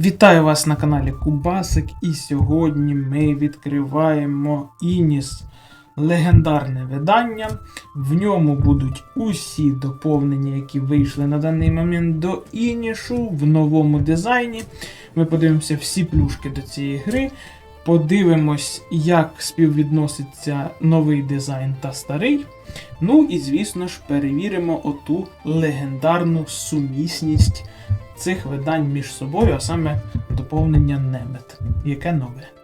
Вітаю вас на каналі Кубасик, і сьогодні ми відкриваємо Ініс легендарне видання. В ньому будуть усі доповнення, які вийшли на даний момент до Інішу в новому дизайні. Ми подивимося всі плюшки до цієї гри. Подивимось, як співвідноситься новий дизайн та старий. Ну і, звісно ж, перевіримо оту легендарну сумісність цих видань між собою, а саме доповнення Немет, яке нове.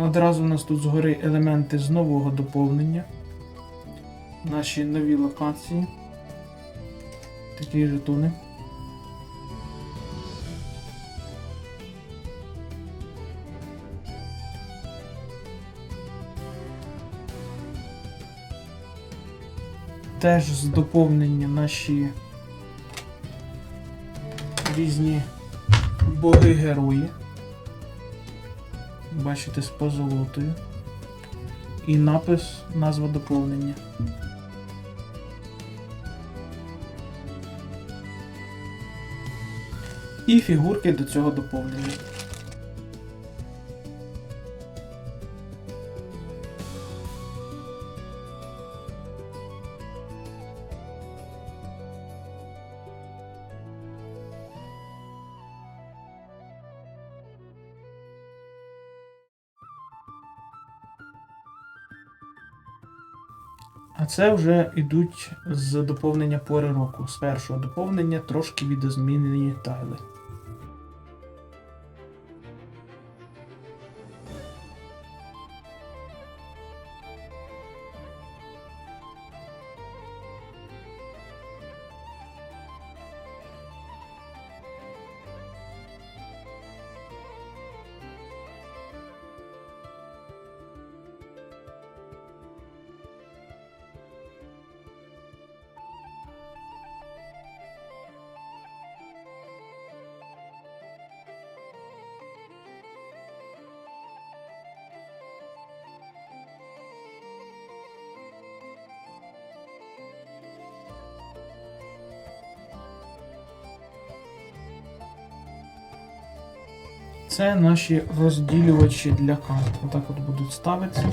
Одразу у нас тут згори елементи з нового доповнення. Наші нові локації. Такі жетони. Теж з доповнення наші різні боги-герої. Бачите, з позолотою. І напис назва доповнення. І фігурки до цього доповнення. Це вже йдуть з доповнення пори року. З першого доповнення трошки відозмінені тайли. Це наші розділювачі для карт. Отак от будуть ставитися.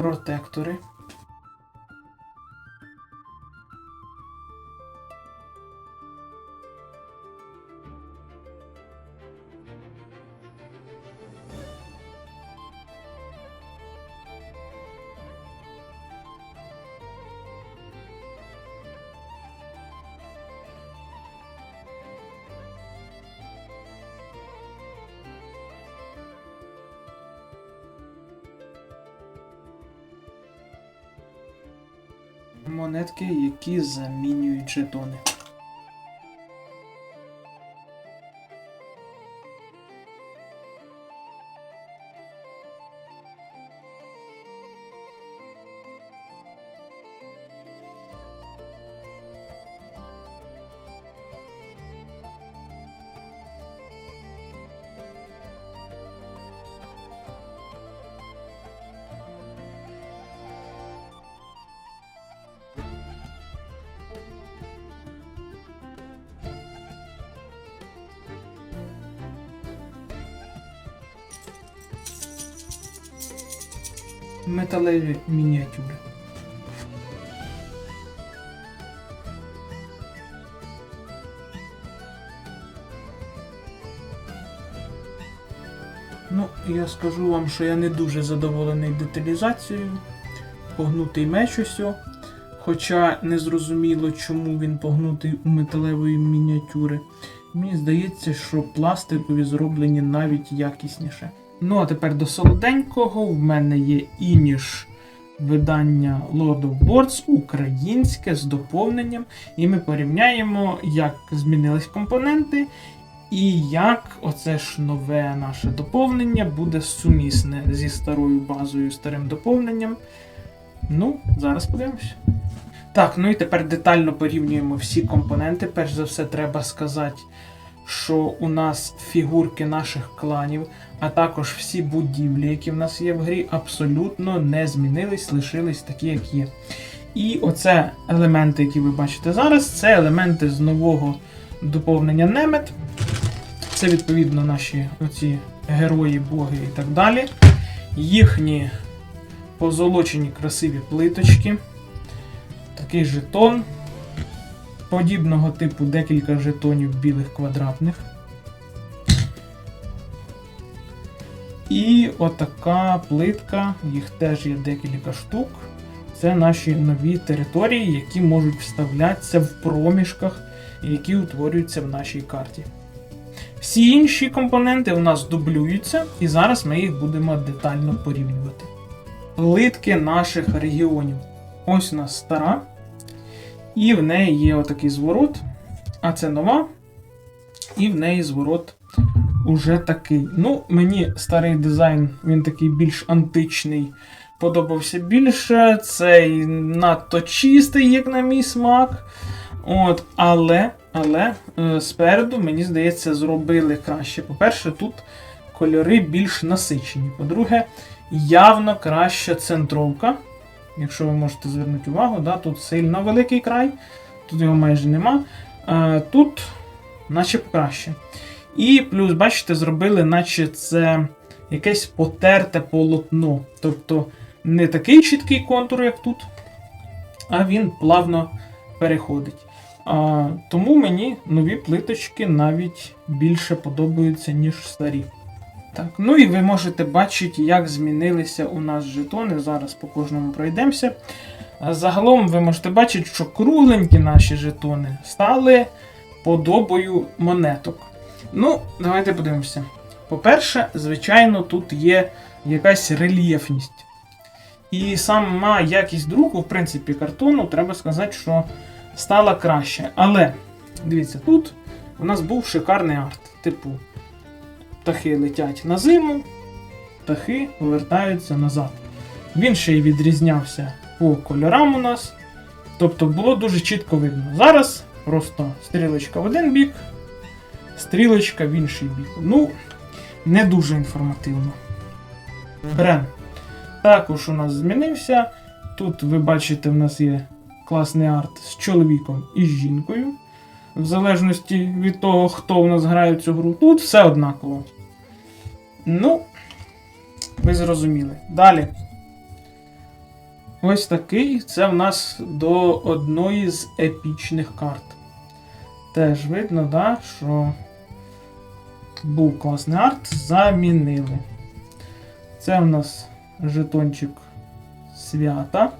Протектори. Монетки, які замінюють жетони. Металеві мініатюри. Ну, я скажу вам, що я не дуже задоволений деталізацією. Погнутий меч ось. Хоча не зрозуміло, чому він погнутий у металевої мініатюри. Мені здається, що пластикові зроблені навіть якісніше. Ну а тепер до солоденького. В мене є ініш видання Lord of Boards українське з доповненням. І ми порівняємо, як змінились компоненти, і як оце ж нове наше доповнення буде сумісне зі старою базою, старим доповненням. Ну, зараз подивимося. Так, ну і тепер детально порівнюємо всі компоненти. Перш за все, треба сказати, що у нас фігурки наших кланів, а також всі будівлі, які в нас є в грі, абсолютно не змінились, лишились такі, як є. І оце елементи, які ви бачите зараз, це елементи з нового доповнення Немет. Це відповідно наші оці герої, боги і так далі. Їхні позолочені красиві плиточки. Такий жетон. Подібного типу декілька жетонів білих квадратних. І отака плитка, їх теж є декілька штук. Це наші нові території, які можуть вставлятися в проміжках, які утворюються в нашій карті. Всі інші компоненти у нас дублюються, і зараз ми їх будемо детально порівнювати. Плитки наших регіонів. Ось у нас стара. І в неї є отакий зворот, а це нова. І в неї зворот уже такий. Ну, мені старий дизайн, він такий більш античний, подобався більше. Цей надто чистий, як на мій смак. От, Але, але е, спереду, мені здається, зробили краще. По-перше, тут кольори більш насичені. По-друге, явно краща центровка. Якщо ви можете звернути увагу, да, тут сильно великий край, тут його майже нема. А, тут, наче краще. І плюс, бачите, зробили, наче це якесь потерте полотно. Тобто не такий чіткий контур, як тут, а він плавно переходить. А, тому мені нові плиточки навіть більше подобаються, ніж старі. Так, ну і ви можете бачити, як змінилися у нас жетони. Зараз по кожному пройдемося. Загалом ви можете бачити, що кругленькі наші жетони стали подобою монеток. Ну, давайте подивимося. По-перше, звичайно, тут є якась рельєфність. І сама якість друку, в принципі, картону, треба сказати, що стала краще. Але, дивіться, тут у нас був шикарний арт. Типу, птахи летять на зиму, птахи повертаються назад. Він ще й відрізнявся по кольорам у нас. Тобто було дуже чітко видно. Зараз просто стрілочка в один бік, стрілочка в інший бік. Ну, не дуже інформативно. Брен. Також у нас змінився. Тут ви бачите, в нас є класний арт з чоловіком і з жінкою. В залежності від того, хто в нас грає в цю гру, тут все однаково. Ну, ви зрозуміли. Далі. ось такий. Це в нас до одної з епічних карт. Теж видно, да, що був класний арт, замінили. Це в нас жетончик свята.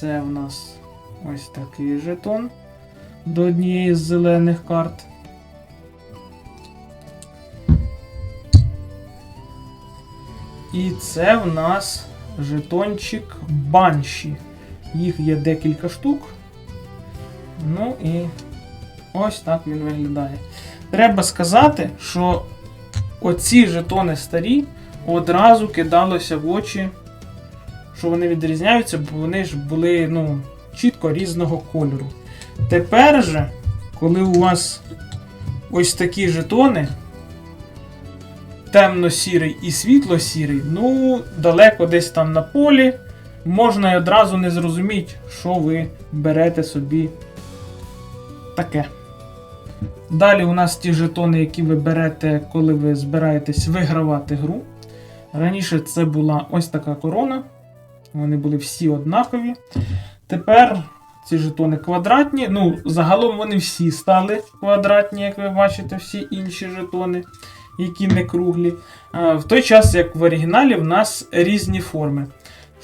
Це в нас ось такий жетон до однієї з зелених карт. І це в нас жетончик банші. Їх є декілька штук. Ну і ось так він виглядає. Треба сказати, що оці жетони старі одразу кидалося в очі, що вони відрізняються, бо вони ж були ну, чітко різного кольору. Тепер же, коли у вас ось такі жетони, темно-сірий і світло-сірий, ну, далеко десь там на полі, можна й одразу не зрозуміти, що ви берете собі таке. Далі у нас ті жетони, які ви берете, коли ви збираєтесь вигравати гру. Раніше це була ось така корона. Вони були всі однакові. Тепер ці жетони квадратні. Ну, загалом вони всі стали квадратні, як ви бачите, всі інші жетони, які не круглі. А, В той час, як в оригіналі, в нас різні форми.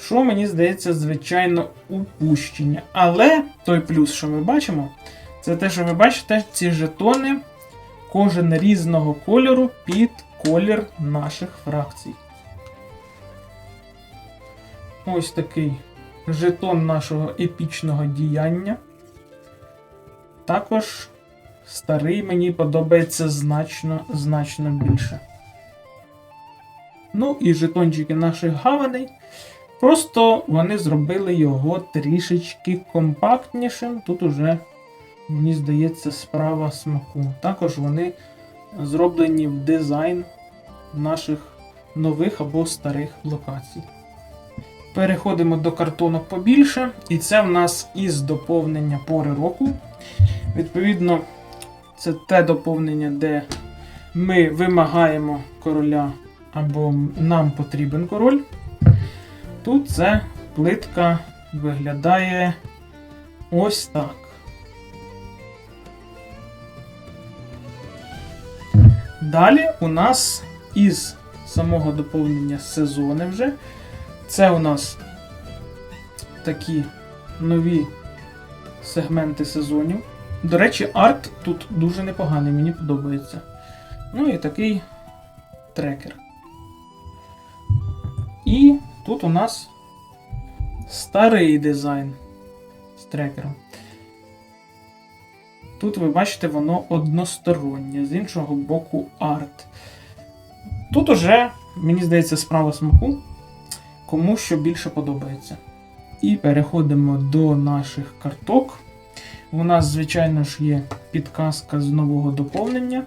Що мені здається, звичайно, упущення. Але той плюс, що ми бачимо, це те, що ви бачите, ці жетони, кожен різного кольору під колір наших фракцій. Ось такий жетон нашого епічного діяння. Також старий мені подобається значно, значно більше. Ну і жетончики наших гаваней. Просто вони зробили його трішечки компактнішим. Тут уже, мені здається, справа смаку. Також вони зроблені в дизайн наших нових або старих локацій. Переходимо до картонок побільше, і це в нас із доповнення пори року. Відповідно, це те доповнення, де ми вимагаємо короля або нам потрібен король. Тут це плитка виглядає ось так. Далі у нас із самого доповнення сезони вже. Це у нас такі нові сегменти сезонів. До речі, арт тут дуже непоганий, мені подобається. Ну і такий трекер. І тут у нас старий дизайн з трекером. Тут ви бачите, воно одностороннє, з іншого боку арт. Тут уже, мені здається, справа смаку, кому що більше подобається. І переходимо до наших карток. У нас, звичайно ж, є підказка з нового доповнення.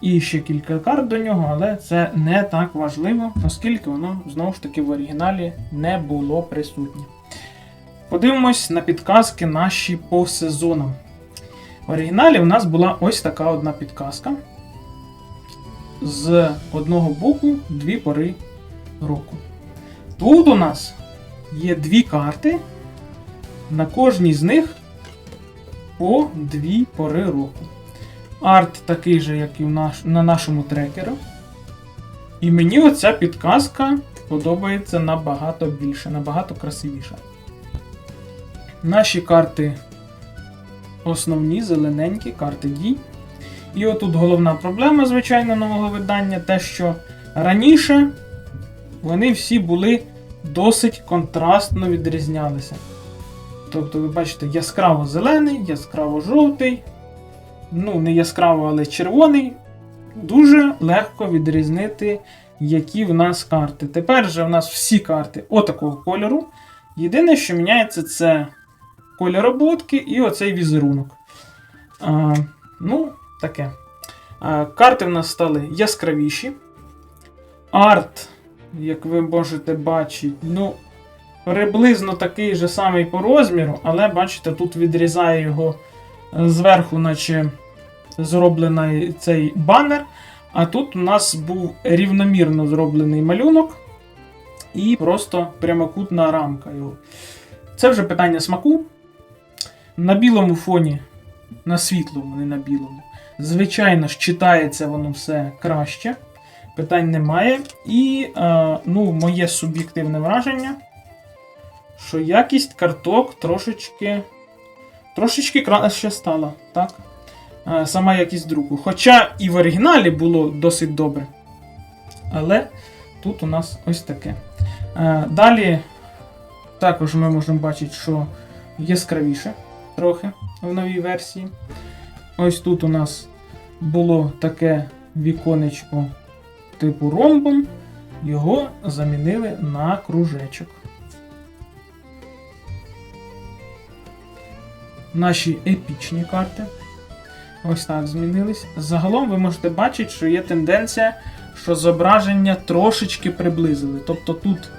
І ще кілька карт до нього, але це не так важливо, оскільки воно знову ж таки в оригіналі не було присутнє. Подивимось на підказки наші по сезонам. В оригіналі у нас була ось така одна підказка. З одного боку дві пори року. Тут у нас є дві карти. На кожній з них по дві пори року. Арт такий же, як і на нашому трекеру. І мені оця підказка подобається набагато більше, набагато красивіше. Наші карти основні, зелененькі, карти дій. І отут головна проблема, звичайно, нового видання, те, що раніше вони всі були досить контрастно відрізнялися. Тобто, ви бачите, яскраво зелений, яскраво жовтий, ну, не яскраво, але червоний. Дуже легко відрізнити, які в нас карти. Тепер же в нас всі карти отакого кольору. Єдине, що міняється, це колір обводки і оцей візерунок. А, ну, таке. А, карти в нас стали яскравіші. Арт, як ви можете бачити, ну, приблизно такий же самий по розміру, але бачите, тут відрізає його зверху, наче зроблений цей банер. А тут у нас був рівномірно зроблений малюнок і просто прямокутна рамка його. Це вже питання смаку. На білому фоні, на світлому, не на білому. Звичайно ж, читається воно все краще. Питань немає. І е, ну, моє суб'єктивне враження, що якість карток трошечки трошечки краще стала, так? Е, Сама якість друку. Хоча і в оригіналі було досить добре. Але тут у нас ось таке. Е, Далі також ми можемо бачити, що яскравіше трохи в новій версії. Ось тут у нас було таке віконечко типу ромбом, його замінили на кружечок. Наші епічні карти. Ось так змінились. Загалом ви можете бачити, що є тенденція, що зображення трошечки приблизили. Тобто тут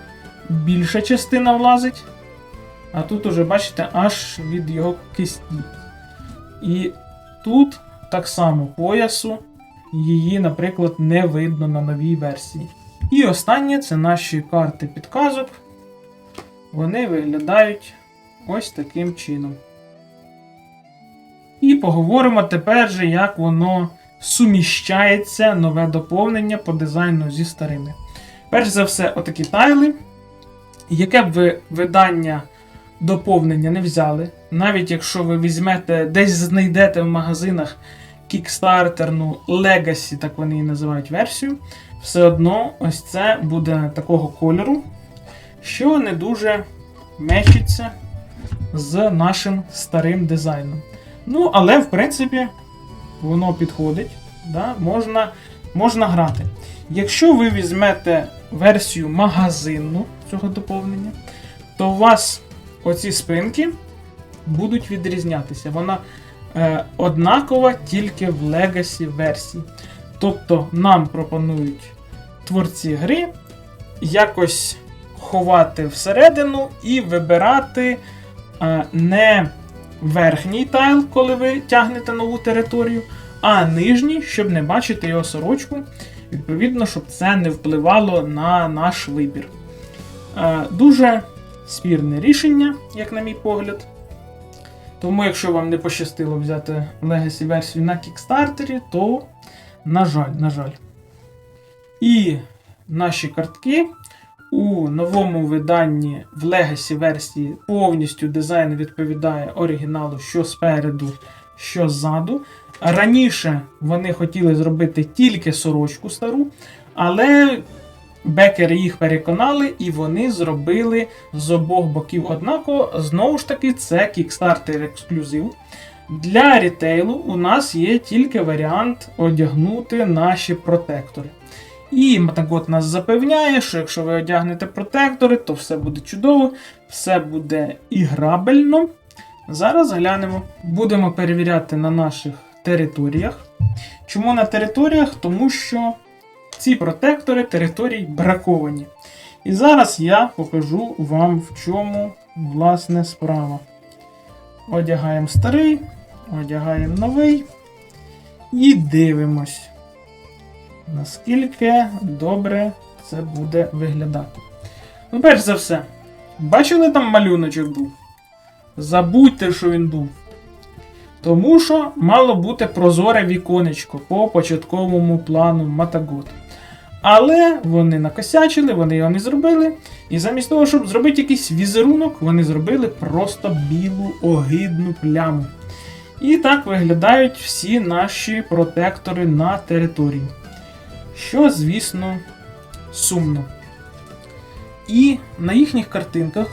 більша частина влазить, а тут уже, бачите, аж від його кисті. І тут так само поясу її, наприклад, не видно на новій версії. І останнє це наші карти підказок. Вони виглядають ось таким чином. І поговоримо тепер же, як воно суміщається нове доповнення по дизайну зі старими. Перш за все, отакі тайли. Яке б ви видання доповнення не взяли, навіть якщо ви візьмете, десь знайдете в магазинах кікстартерну Legacy, так вони її називають версію, все одно ось це буде такого кольору, що не дуже мечиться з нашим старим дизайном. Ну, але в принципі воно підходить, да? можна, можна грати. Якщо ви візьмете версію магазинну цього доповнення, то у вас оці спинки будуть відрізнятися. Вона е, однакова тільки в Legacy версії. Тобто нам пропонують творці гри якось ховати всередину і вибирати е, не верхній тайл, коли ви тягнете нову територію, а нижній, щоб не бачити його сорочку. Відповідно, щоб це не впливало на наш вибір. Е, Дуже спірне рішення, як на мій погляд. Тому, якщо вам не пощастило взяти Legacy версію на Кікстартері, то, на жаль, на жаль. І наші картки у новому виданні в Legacy версії повністю дизайн відповідає оригіналу, що спереду, що ззаду. Раніше вони хотіли зробити тільки сорочку стару, але бекери їх переконали, і вони зробили з обох боків однаково. Знову ж таки, це Kickstarter ексклюзив. Для рітейлу у нас є тільки варіант одягнути наші протектори. І Матагот нас запевняє, що якщо ви одягнете протектори, то все буде чудово, все буде іграбельно. Зараз глянемо. Будемо перевіряти на наших територіях. Чому на територіях? Тому що ці протектори територій браковані. І зараз я покажу вам, в чому власне справа. Одягаємо старий, одягаємо новий і дивимось, наскільки добре це буде виглядати. Ну, перш за все, бачили там малюночок був? Забудьте, що він був. Тому що мало бути прозоре віконечко по початковому плану Матагот. Але вони накосячили, вони його не зробили. І замість того, щоб зробити якийсь візерунок, вони зробили просто білу огидну пляму. І так виглядають всі наші протектори на території. Що, звісно, сумно. І на їхніх картинках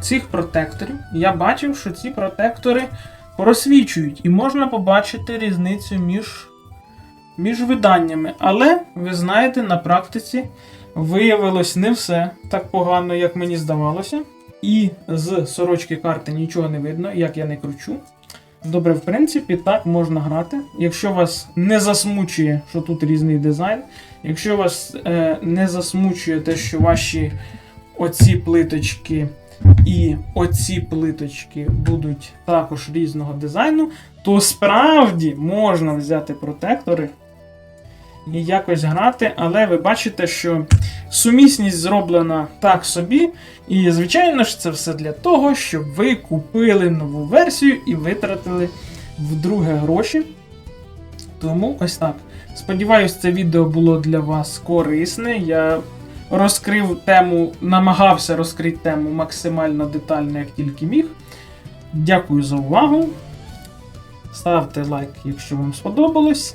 цих протекторів я бачив, що ці протектори просвічують, і можна побачити різницю між, між виданнями. Але, ви знаєте, на практиці виявилось не все так погано, як мені здавалося. І з сорочки карти нічого не видно, як я не кручу. Добре, в принципі, так можна грати. Якщо вас не засмучує, що тут різний дизайн, якщо вас е, не засмучує те, що ваші оці плиточки і оці плиточки будуть також різного дизайну, то справді можна взяти протектори і якось грати, але ви бачите, що сумісність зроблена так собі. І, звичайно ж, це все для того, щоб ви купили нову версію і витратили вдруге гроші. Тому ось так. Сподіваюсь, це відео було для вас корисне. Я розкрив тему, намагався розкрити тему максимально детально, як тільки міг. Дякую за увагу. Ставте лайк, якщо вам сподобалось.